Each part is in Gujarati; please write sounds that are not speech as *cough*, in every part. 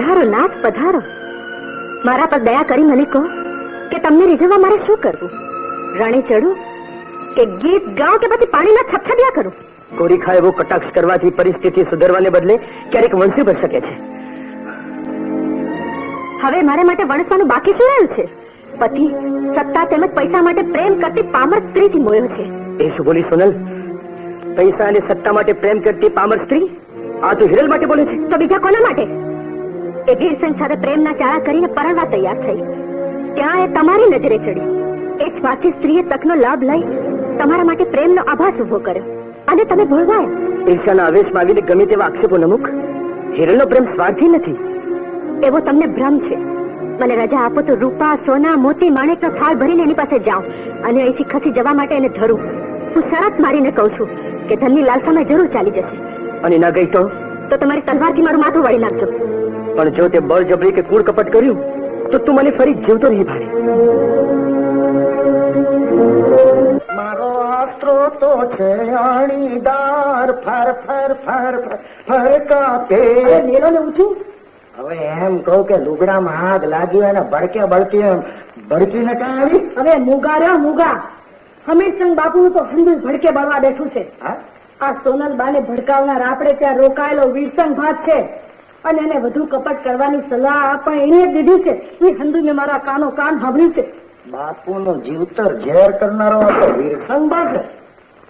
પધારો નાથ પધારો. મારા પર દયા કરી મને કહો કે તમને રીઝવવા મારે શું કરવું? રણે ચડું કે ગીત ગાઉં કે પછી પાણીના છપછપિયા કરું? કોરીખા એવો કટાક્ષ કરવાથી પરિસ્થિતિ સુધરવાને બદલે ક્યારેક વંશી બની શકે છે. હવે મારે માટે વણસવાનું બાકી શું રહ્યું છે? પતિ સત્તા તેમજ પૈસા માટે પ્રેમ કરતી પામર સ્ત્રીથી મોયો છે. એ શું બોલી સોનલ? પૈસા અને સત્તા માટે પ્રેમ કરતી પામર સ્ત્રી? આ તો હિરલ માટે બોલે છે. તો બીજા કોના માટે? એ વીરસંગ સાથે પ્રેમના ચાળા કરીને પરણવા તૈયાર થઈ. ત્યાં એ તમારી નજરે ચડી. એ સ્વાર્થી સ્ત્રીએ તકનો લાભ લઈ તમારા માટે પ્રેમનો આભાસ ઊભો કર્યો. અને તમે ભોળવાયા. ઈર્ષાના આવેશ માગીને ગમે તેવા આક્ષેપો ન હિરણનો પ્રેમ સ્વાર્થી નથી. એવો તમને ભ્રમ છે. મને રજા આપો તો રૂપા સોના મોતી માણેકનો થાળ ભરીને એની પાસે જાઉં અને અહીંથી ખસી જવા માટે એને ધરું. હું શરત મારીને કહું છું કે ધનની લાલસામાં જરૂર ચાલી જશે. અને ના ગઈ તો? તો તમારી તલવારથી મારું માથું વાળી નાખજો. પણ જો તે બળજબરી કે કૂડ કપટ કર્યું તો તું મને ફરી જીવતો નહીં ભાડે મારો અસ્ત્રો તો છે અણીદાર ફર ફર ફર ફર ફર કાપે. મેલો ને ઊંચું હવે એમ કહું કે લુગડામાં આગ લાગી અને ભડકે બળકી એમ ભડકી ને આવી? હવે મુગા રે મુગા. હમીરચંદ બાપુ તો હંદુ ભડકે બળવા બેઠું છે. આ સોનલ બાને ભડકાવનાર આપણે ત્યાં રોકાયેલો વીરસંગ ભાત છે. અને એને વધુ કપટ કરવાની સલાહ પણ એને દીધી છે. એ હંદુ મેં મારા કાનો કાન સાંભળ્યું છે. બાપુનો જીવતર ઝેર કરનારો હતો વીરસંગ બાપ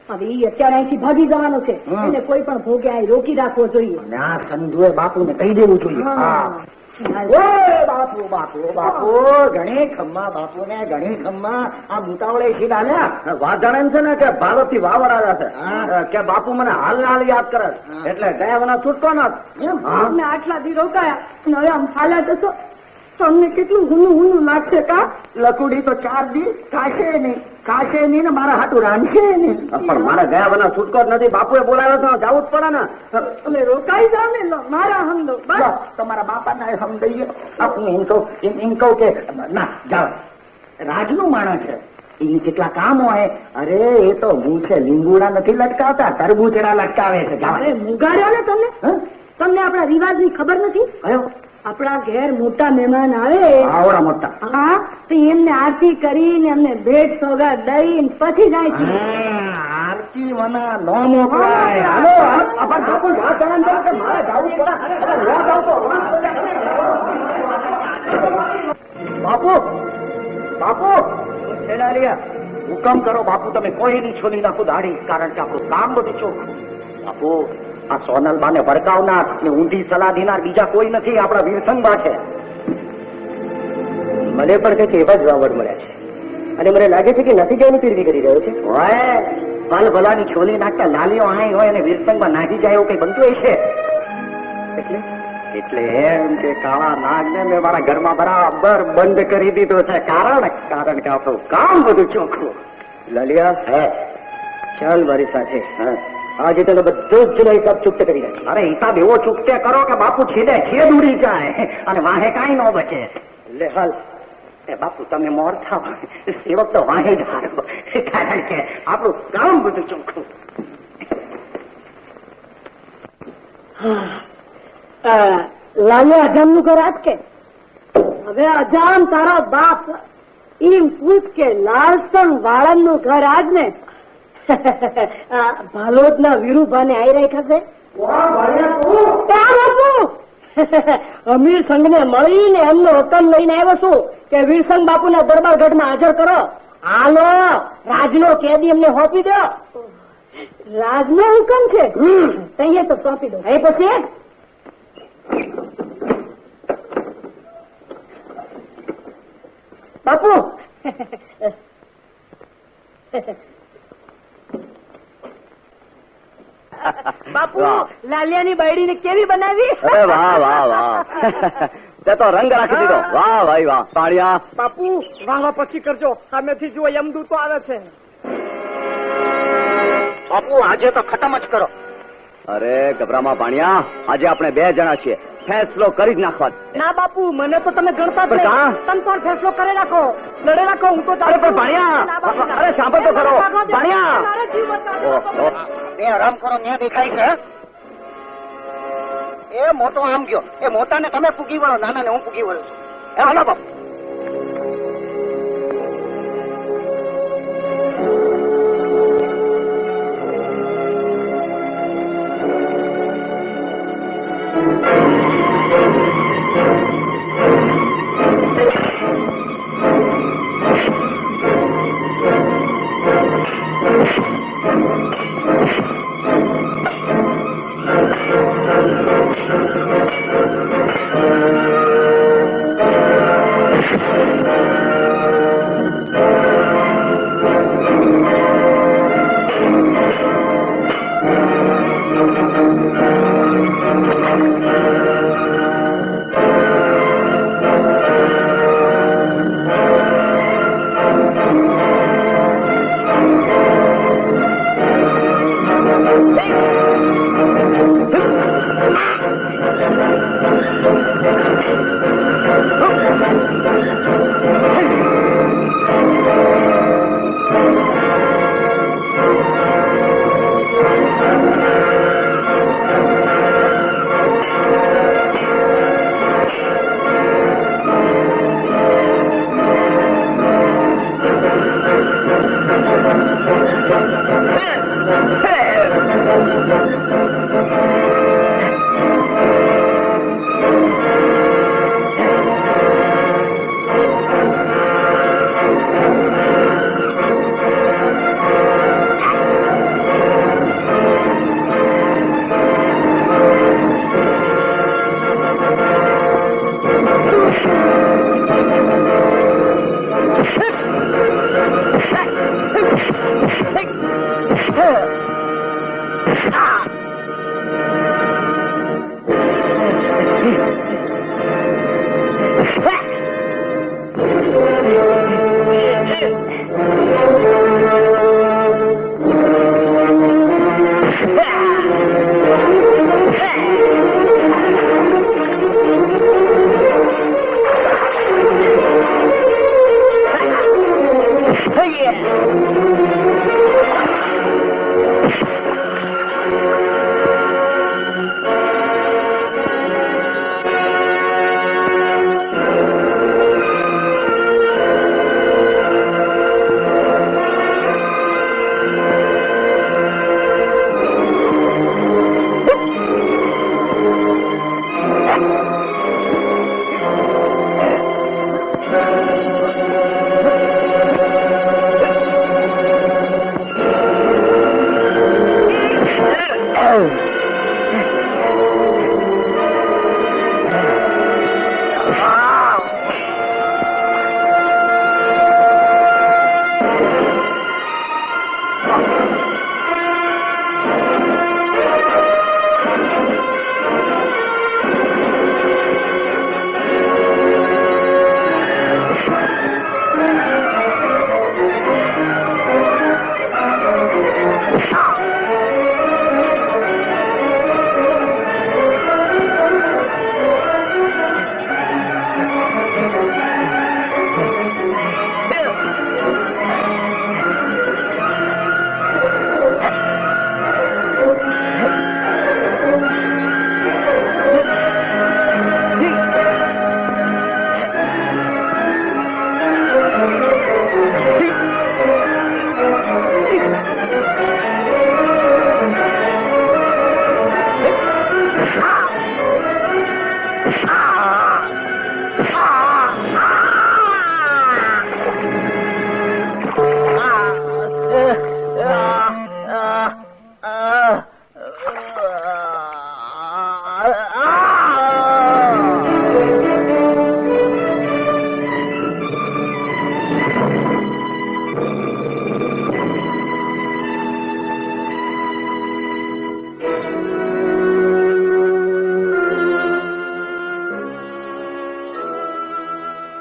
હવે ઈ અત્યારે અહીંથી ભાગી જવાનો છે. એને કોઈ પણ ભોગે અહીં રોકી રાખવો જોઈએ. આ સંધુએ બાપુને કહી દેવું જોઈએ. હા. બાપુ બાપુ બાપુ. ઘણી ખમ્મા બાપુને ઘણી ખમ્મા આ મુતાવળે શી ડાલ્યા વાધાણ છે ને કે ભારતથી વાવર આવ્યા છે કે બાપુ મને હાલ હાલ યાદ કરે એટલે ગયા વના ના એમ? અમને આટલા દી રોકાયા. હવે આમ હાલ્યા જશો? તો અમને કેટલું હુનું હુનું લાગશે કા? લકુડી તો ચાર દી ખાશે નહીં. ખાશે નહીં ને મારા હાટું રાંધશે નહીં. પણ મારા ગયા વના છૂટકો જ નથી. બાપુએ બોલાવ્યો તો જવું જ પડે ને. તમે રોકાઈ જાવ ને મારા હમદો બસ. તમારા બાપાના હમ દઈએ આપું એમ કહું એમ કહું કે ના જાઓ. રાજનું માણસ છે. એ કેટલા કામ હોય અરે એ તો મૂછે લીંબુડા નથી લટકાવતા તરબૂચડા લટકાવે છે. મુગાડ્યા ને તમને તમને આપણા રિવાજની ખબર નથી? કયો? આપણા ઘેર મોટા મહેમાન આવે આવડા મોટા. હા તો એમને આરતી કરીને એમને ભેટ સોગા દઈને પછી જાય છે. આરતી મના નો મોકલાય. હાલો આ- આ બાપુ કે મારે જાવું બાપુ હુકમ કરો બાપુ તમે કોઈ નહીં છોડી નાખો દાડી કારણ કે આપણું કામ બધું છો બાપુ આ સોનલ બાને ભડકાવનાર ને ઊંધી સલાહ દેનાર બીજા કોઈ નથી આપણા વીરસંગ છે. મને પણ કંઈક એવા જ વાવડ મળ્યા છે. અને મને લાગે છે કે નથી જવાની પીરવી કરી રહ્યો છે. હોય ભલ ભલાની છોલી નાખતા લાલીઓ આઈ હોય અને વીરસંગમાં નાખી જાય એવું કઈ બનતું હોય છે? એટલે? એટલે એમ કે કાળા નાગને મેં મારા ઘરમાં બરાબર બંધ કરી દીધો છે. કારણ કારણ કે આપણું કામ બધું ચોખ્ખું. લલિયા હે ચાલ મારી સાથે હા. આજે તને બધું જ લઈ સબ ચૂકતે કરી નાખી. અરે હિસાબ એવો ચૂકતે કરો કે બાપુ છેદે છેદ ઉડી જાય અને વાહે કાંઈ ન બચે. લે હાલ. એ બાપુ, તમે મોર સેવક તો વાહે જ હારો. કારણ કે આપણું કામ બધું ચોખ્ખું. લાલે અજામનું ઘર આજ કે? હવે અજામ તારા બાપ. એમ પૂછ કે લાલસણનું ઘર આજ ને? *laughs* ભાલોદ ના વીરુભાને આઈ રાખ્યા છે? *laughs* અમીર સંઘ ને મળીને એમનો હુકમ લઈને આવ્યો છું કે વીરસંગ બાપુના દરબાર ગઢમાં હાજર કરો. હાલો, રાજનો કેદી એમને સોંપી દો. રાજનો હુકમ છે? તૈયે તો સોંપી દો. એ પછી? બાપુ. *laughs* *laughs* બાપુ. લાલિયાની બાયડીને કેવી બનાવી? અરે વાહ વાહ વાહ. *laughs* તે તો રંગ રાખી દીધો. વાહ ભાઈ વાહ. પાડિયા બાપુ વાહ પછી કરજો. સામેથી જુઓ યમદૂતો આવે છે. બાપુ આજે તો ખતમ જ કરો. અરે ગભરામાં પાણિયા. આજે આપણે બે જણા છીએ. ફેસલો કરી જ નાખવા. ના બાપુ મને તો તમે ગણતા જ? તમે પણ ફેસલો કરી નાખો. લડે નાખો હું તો અરે પણ ના. અરે સાંભળ તો કરો ભાગો બે આરામ કરો, ન્યા દેખાય છે એ મોટો આમ ગયો. એ મોટાને તમે પૂગી વળો નાના ને હું પૂગી વળું છું. હાલો બાપુ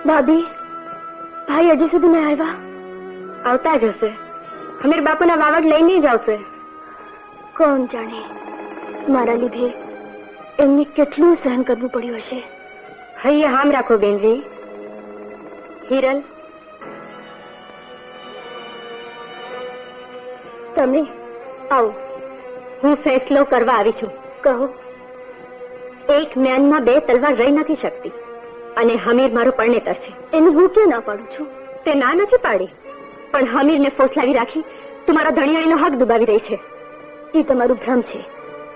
ભાભી ભાઈ હજી સુધી નહીં આવ્યા? આવતા જ હશે. હમીર બાપુના વાવડ લઈને જ આવશે. કોણ જાણે? મારા લીધે એમને કેટલું સહન કરવું પડ્યું હશે. હૈયે હામ રાખો બેનજી. હિરલ. તમે આવો. હું ફેસલો કરવા આવી છું. કહો. એક મ્યાનમાં બે તલવાર રહી નથી શકતી. અને હમીર મારો પરણેતર છે. એનું હું ક્યાં ના પાડું છું? તે ના નથી પાડી. પણ હમીરને ફોસલાવી રાખી તું મારા ધણિયાણીનો હક દુબાવી રહી છે. એ તમારું ભ્રમ છે.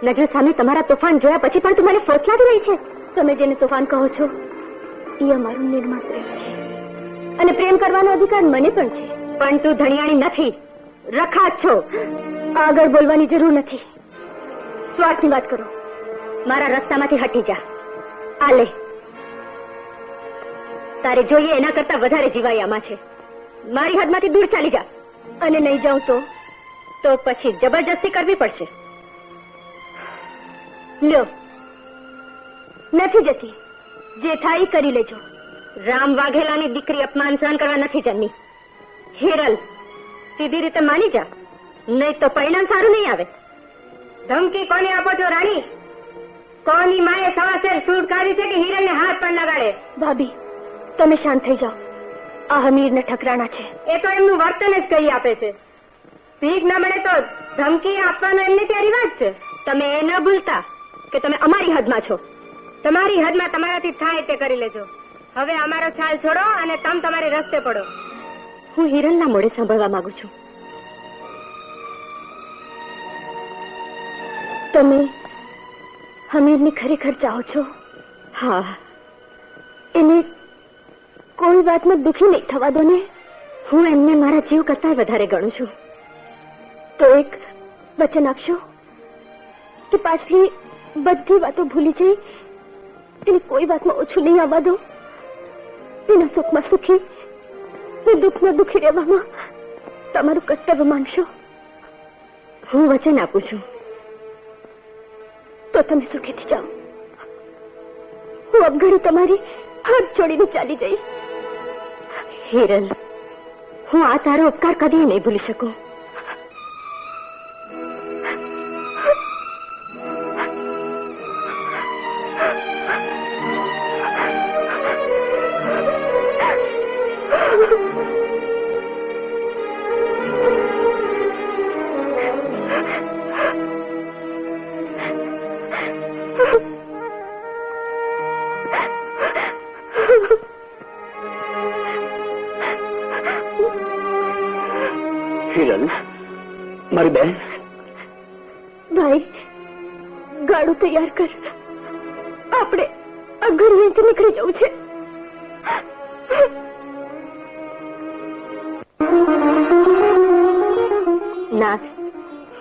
નજર સામે તમારા તોફાન જોયા પછી પણ તું મને ફોસલાવી રહી છે? તમે જેને તોફાન કહો છો, એ અમારું નિર્માણ પ્રેમ છે. અને પ્રેમ કરવાનો અધિકાર મને પણ છે. પણ તું ધણિયાણી નથી. રખા છો. આગળ બોલવાની જરૂર નથી. સ્વાર્થની વાત કરો. મારા રસ્તામાંથી હટી જા. આ લે. તારે જોઈએ એના કરતા વધારે જીવાય આમાં છે. મારી હદમાંથી દૂર ચાલી જા. અને નહીં જાઉં તો તો પછી જબરજસ્તી કરવી પડશે. લ્યો, નથી જતી. જે થાય કરી લેજો. રામ વાઘેલાની દીકરી અપમાન સહન કરવા નથી જન્મી હિરલ, સીધી રીતે માની જા. નહીં તો પરિણામ સારું નહીં આવે. ધમકી કોને આપો છો, રાણી? કોની માએ સવાસેર સૂટ કાઢી છે કે હિરલને હાથ પણ લગાડે? ભાભી તમે શાંત થઈ જાઓ. આ હમીરને ઠકરાણા છે. એ તો એમનું વર્તન જ કહી આપે છે. ભીખ ના મળે તો ધમકી આપવાનો એમને ત્યાં રિવાજ છે. તમે એ ન ભૂલતા કે તમે અમારી હદમાં છો. તમારી હદમાં તમારાથી થાય તે કરી લેજો. હવે અમારો ખ્યાલ છોડો અને તમ તમારી રસ્તે પડો. હું હિરણના મોડે સાંભળવા માંગુ છું. તમે હમીરની ખરેખર ચાહો છો? હા. એને કોઈ વાતમાં દુઃખી નહીં થવા દો ને. હું એમને મારા જીવ કરતા વધારે ગણું છું. તો એક વચન આપશો? કે પાછલી બધી વાતો ભૂલી જઈ, એને કોઈ વાતમાં ઓછું નહીં આવવા દો? એના સુખમાં સુખી ને દુઃખમાં દુઃખી રહેવામાં તમારું કર્તવ્ય માનશો હું વચન આપું છું. તો તમે સુખીથી જાઓ. હું અબઘડી તમારી હાથ છોડીને ચાલી જઈશ. હિરલ હું આ તારો ઉપકાર કદી નહીં ભૂલી શકું. ના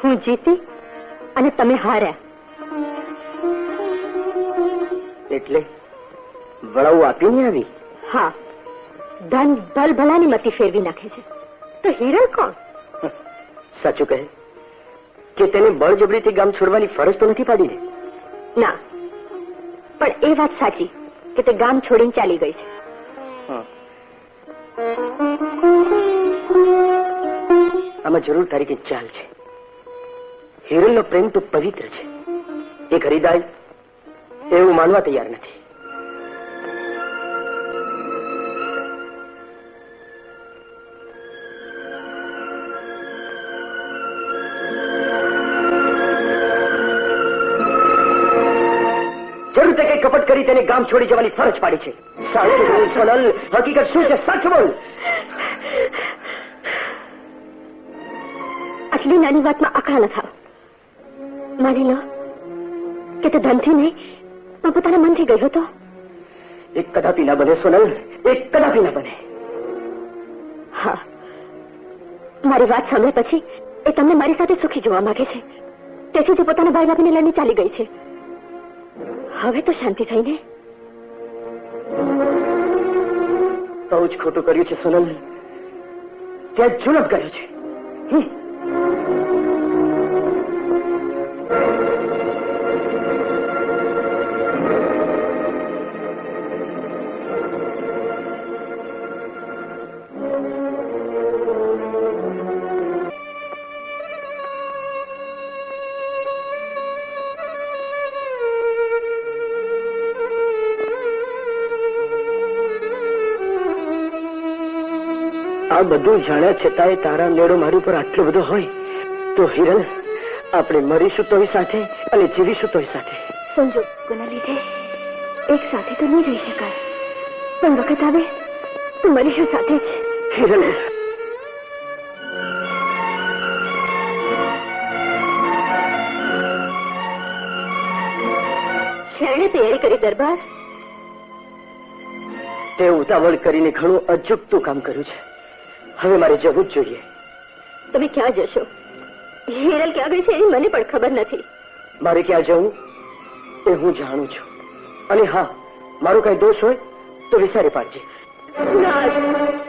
હું જીતી અને તમે હાર્યા. એટલે વળાવું આપીને આવી? હા. ધન ભલ ભલાની મતી ફેરવી નાખે છે. તો હિરલ કોણ? સાચું કહે. કે તેને બળજબરીથી ગામ છોડવાની ફરજ તો નથી પાડી ને. ના પણ એ વાત સાચી કે તે ગામ છોડીને ચાલી ગઈ છે. આમાં જરૂર તારી કઈ ચાલ છે. હિરલનો પ્રેમ તો પવિત્ર છે. એ ખરીદાય એવું માનવા તૈયાર નથી. જરૂર તે કઈ કપટ કરી તેને ગામ છોડી જવાની ફરજ પાડી છે. સાચું. બોલ સોનલ હકીકત શું છે? સાચું બોલ. આટલી નાની વાતમાં આકરા ન થાવ માની લો કે તે ધનથી નહીં પણ પોતાના મનથી ગયો હતો એક કદાપી ના બને સોનલ એક કદાપી ના બને હા મારી વાત સાંભળ્યા પછી એ તમને મારી સાથે સુખી જોવા માંગે છે તેથી જ પોતાના ભાઈ ભાભીને લઈને ચાલી ગઈ છે હવે તો શાંતિ થઈ ને બહુ જ ખોટું કર્યું છે સોનલ ત્યાં જુલમ કર્યો છે આ બધું જાણ્યા છતાંય તારા મેળો મારી ઉપર આટલો બધો હોય તો હિરલ આપણે મરીશું તોય સાથે અને જીવીશું તોય સાથે. સંજોગોના લીધે એક સાથે તો નહીં રહી શકાય. પણ વખત આવે તો મરીશું સાથે જ. હિરલ. શરણે તૈયારી કરી દરબાર. તે ઉતાવળ કરીને ઘણું અચૂકતું કામ કર્યું છે. હવે મારે જવું જ જોઈએ. તમે ક્યાં જશો? હિરલ ક્યાં ગઈ છે એની મને પણ ખબર નથી. મારે ક્યાં જવું? એ હું જાણું છું. અને હા મારો કઈ દોષ હોય તો વિચારી પાડજે.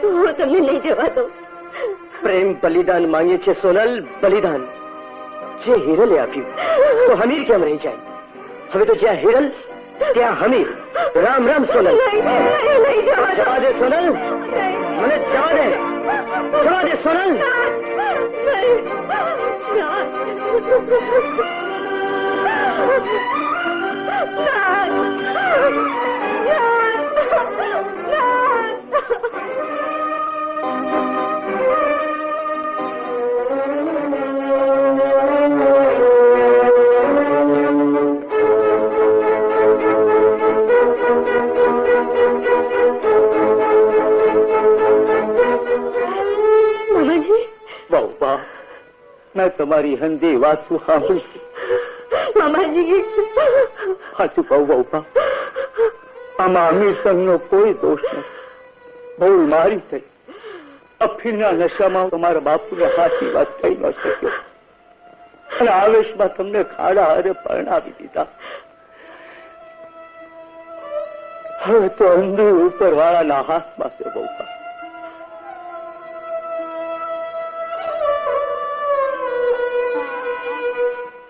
હું તમને નહીં જવા દો પ્રેમ બલિદાન માંગે છે સોનલ બલિદાન. જે હિરલે આપ્યું તો હમીર કેમ રહી જાય? હવે તો જ્યાં હિરલ ત્યાં હમીર રામ રામ સોનલ. જવા દો. સોનલ. મને જવા દે. જવા દે સોનલ. મામાજી વાહ વાહ મેં તમારી હંધી વાતું સાંભળી મામાજી સાચું કહું બહુ આમાં અમીર સંઘનો કોઈ દોષ નથી ભૂલ મારી થઈ અફીણના નશામાં તમારા બાપુને સાચી વાત થઈ ન શક્યો અને આવેશમાં તમને ખાડા હારે પરણાવી દીધા હવે તો અંધુ ઉપર વાળાના હાથમાં છે બહુ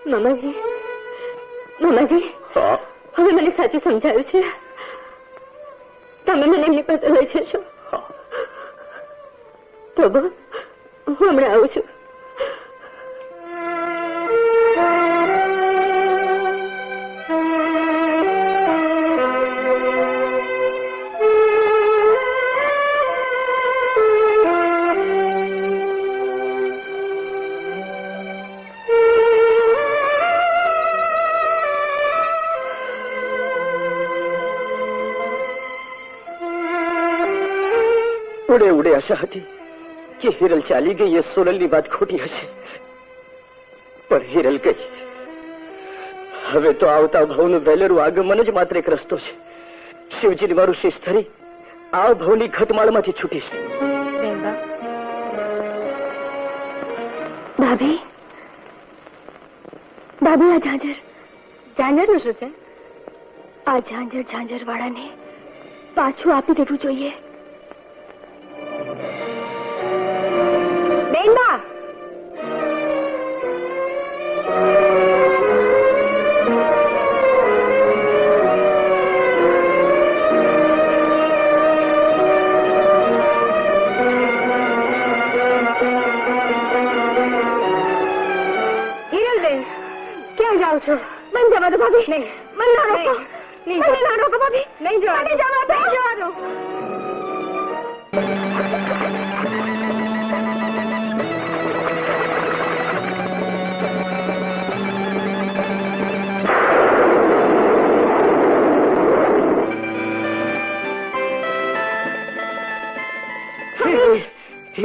મામાજી મામાજી હવે મને સાચું સમજાયું છે. તમે મને એમની પાસે લઈ જશો. તો હું હમણાં આવું છું. આશા હતી કે હિરલ ચાલી ગઈ, એ સોનલની વાત ખોટી હશે. પણ હિરલ ગઈ. હવે તો આવતા ભાવનું વહેલેરું આગમન જ માત્ર એક રસ્તો છે. શિવજી મારું શીશ ધરી આ ભાવની ઘટમાળમાંથી છૂટીશ ભાભી? ભાભી, આ ઝાંઝર. ઝાંઝરનું શું છે? આ ઝાંઝર ઝાંઝર વાળાને પાછું આપી દેવું જોઈએ. બેનબા ક્યાં જાઓ છો મને જવા દો ભાભી નહીં મને ના રોકો મને ના રોકો ભાભી નહીં જવા દો જવા દો જવા દો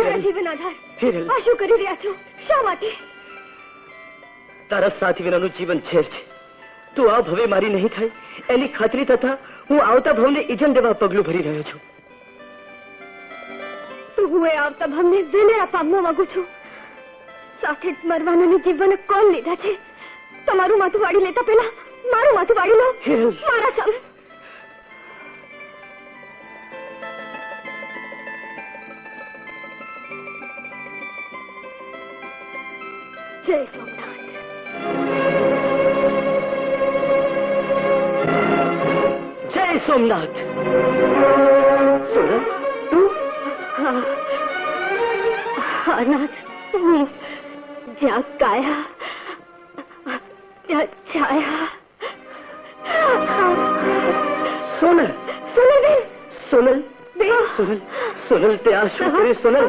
જીવન આધાર. આ શું કરી રહ્યા છો? શા માટે? તારા સાથ વિનાનું જીવન ઝેર છે. તું આ ભવે મારી નહીં થાય. એની ખાતરી થતા હું આવતા ભવને ઇજન દેવા પગલું ભરી રહ્યો છું. તો હું એ આવતા ભવને વેલેરા પામવા માંગુ છું. સાથે જ જીવન કોણ લીધા છે? તમારું માથું વાળી લેતા પહેલા મારું માથું વાળી લો. મારા સામે. જય સોમનાથ જય સોમનાથ સોનલ તું હા હા જ્યાં કાયા ત્યાં છાયા સોનલ સોનલ સોનલ સોનલ તે આ શું કર્યું સોનલ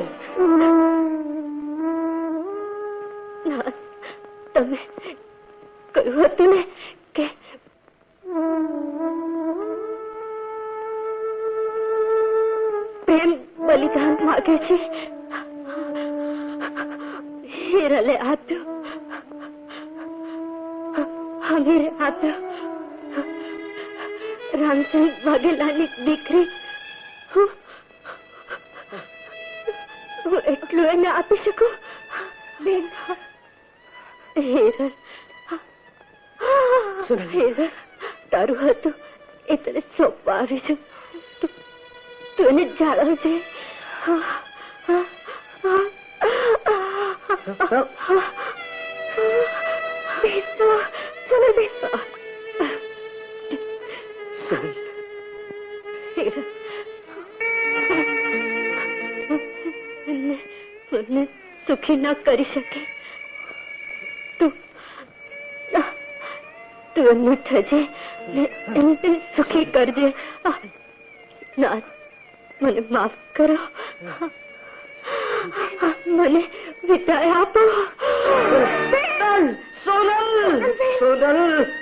તમે કહ્યું હતું ને કે પ્રેમ બલિદાન માગે છે? હિરલે આપ્યો. હમીરે આપ્યો. રામસિંહ વાઘેલાની દીકરી. હું એટલું એને આપી શકું? બેન હિરલ તારું હતું એ તને સોંપવા આવી છું. તું એને જાળવજે. ચલો મને સુખી ન કરી શકે. એમનું થજે. ને સુખી કરજે. ના મને માફ કરો. મને વિદાય આપો. સોનલ સોનલ.